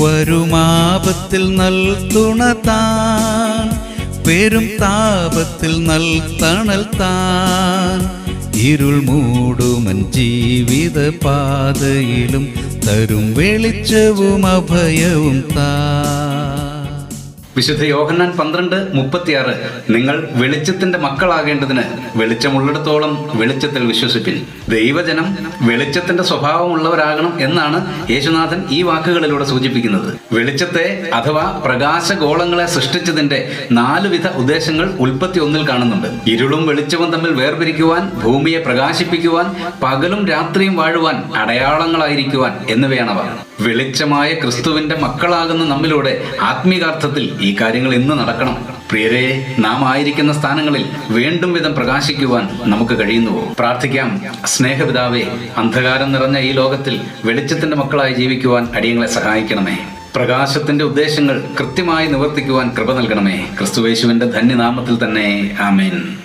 വരുമാപത്തിൽ നൽ തുണ താൻ. പെരും താപത്തിൽ നൽ തണൽ താൻ. ഇരുൾ മൂടുമൻ ജീവിത പാതയിലും തരും വെളിച്ചവും അഭയവും താൻ. വിശുദ്ധ യോഹന്നാൻ പന്ത്രണ്ട് മുപ്പത്തിയാറ് നിങ്ങൾ വെളിച്ചത്തിന്റെ മക്കളാകേണ്ടതിന് വെളിച്ചമുള്ളിടത്തോളം വെളിച്ചത്തിൽ വിശ്വസിപ്പിൻ. ദൈവജനം വെളിച്ചത്തിന്റെ സ്വഭാവമുള്ളവരാകണം എന്നാണ് യേശുനാഥൻ ഈ വാക്കുകളിലൂടെ സൂചിപ്പിക്കുന്നത്. വെളിച്ചത്തെ അഥവാ പ്രകാശഗോളങ്ങളെ സൃഷ്ടിച്ചതിന്റെ നാലുവിധ ഉദ്ദേശങ്ങൾ ഉൽപ്പത്തി ഒന്നിൽ കാണുന്നുണ്ട്. ഇരുളും വെളിച്ചവും തമ്മിൽ വേർപിരിക്കുവാൻ ഭൂമിയെ പ്രകാശിപ്പിക്കുവാൻ പകലും രാത്രിയും വാഴുവാൻ അടയാളങ്ങളായിരിക്കുവാൻ എന്നിവയാണവ. വെളിച്ചമായ ക്രിസ്തുവിന്റെ മക്കളാകുന്ന നമ്മിലൂടെ ആത്മീകാർത്ഥത്തിൽ ഈ കാര്യങ്ങൾ ഇന്ന് നടക്കണം. പ്രിയരെ നാം ആയിരിക്കുന്ന സ്ഥാനങ്ങളിൽ വീണ്ടും വിധം പ്രകാശിക്കുവാൻ നമുക്ക് കഴിയുന്നുവോ? പ്രാർത്ഥിക്കാം. സ്നേഹപിതാവേ അന്ധകാരം നിറഞ്ഞ ഈ ലോകത്തിൽ വെളിച്ചത്തിന്റെ മക്കളായി ജീവിക്കുവാൻ അടിയങ്ങളെ സഹായിക്കണമേ. പ്രകാശത്തിന്റെ ഉദ്ദേശങ്ങൾ കൃത്യമായി നിവർത്തിക്കുവാൻ കൃപ നൽകണമേ. ക്രിസ്തുവേശുവിന്റെ ധന്യനാമത്തിൽ തന്നെ. ആമേൻ.